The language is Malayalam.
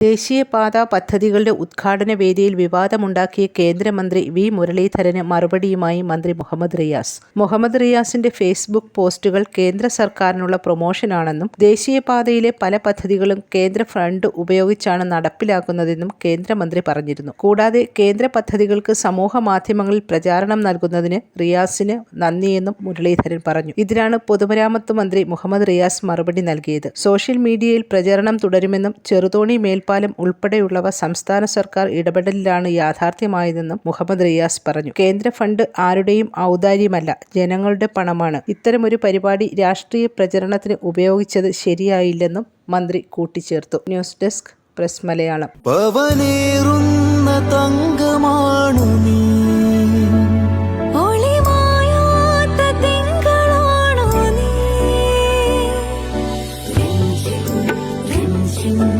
ദേശീയപാത പദ്ധതികളുടെ ഉദ്ഘാടന വേദിയിൽ വിവാദമുണ്ടാക്കിയ കേന്ദ്രമന്ത്രി വി മുരളീധരന് മറുപടിയുമായി മന്ത്രി മുഹമ്മദ് റിയാസ്. മുഹമ്മദ് റിയാസിന്റെ ഫേസ്ബുക്ക് പോസ്റ്റുകൾ കേന്ദ്ര സർക്കാരിനുള്ള പ്രൊമോഷനാണെന്നും ദേശീയപാതയിലെ പല പദ്ധതികളും കേന്ദ്ര ഫണ്ട് ഉപയോഗിച്ചാണ് നടപ്പിലാക്കുന്നതെന്നും കേന്ദ്രമന്ത്രി പറഞ്ഞിരുന്നു. കൂടാതെ കേന്ദ്ര പദ്ധതികൾക്ക് സമൂഹ മാധ്യമങ്ങളിൽ പ്രചാരണം നൽകുന്നതിന് റിയാസിന് നന്ദിയെന്നും മുരളീധരൻ പറഞ്ഞു. ഇതിനാണ് പൊതുമരാമത്ത് മന്ത്രി മുഹമ്മദ് റിയാസ് മറുപടി നൽകിയത്. സോഷ്യൽ മീഡിയയിൽ പ്രചരണം തുടരുമെന്നും ചെറുതോണി മേൽപ്പാലം ഉൾപ്പെടെയുള്ളവ സംസ്ഥാന സർക്കാർ ഇടപെടലിലാണ് യാഥാർത്ഥ്യമായതെന്നും മുഹമ്മദ് റിയാസ് പറഞ്ഞു. കേന്ദ്ര ഫണ്ട് ആരുടെയും ഔദാര്യമല്ല ജനങ്ങളുടെ പണമാണ്. ഇത്തരമൊരു പരിപാടി രാഷ്ട്രീയ പ്രചരണത്തിന് ഉപയോഗിച്ചത് ശരിയായില്ലെന്നും മന്ത്രി കൂട്ടിച്ചേർത്തു. News desk press Malayalam. തങ്കമാണു നീ. നീ.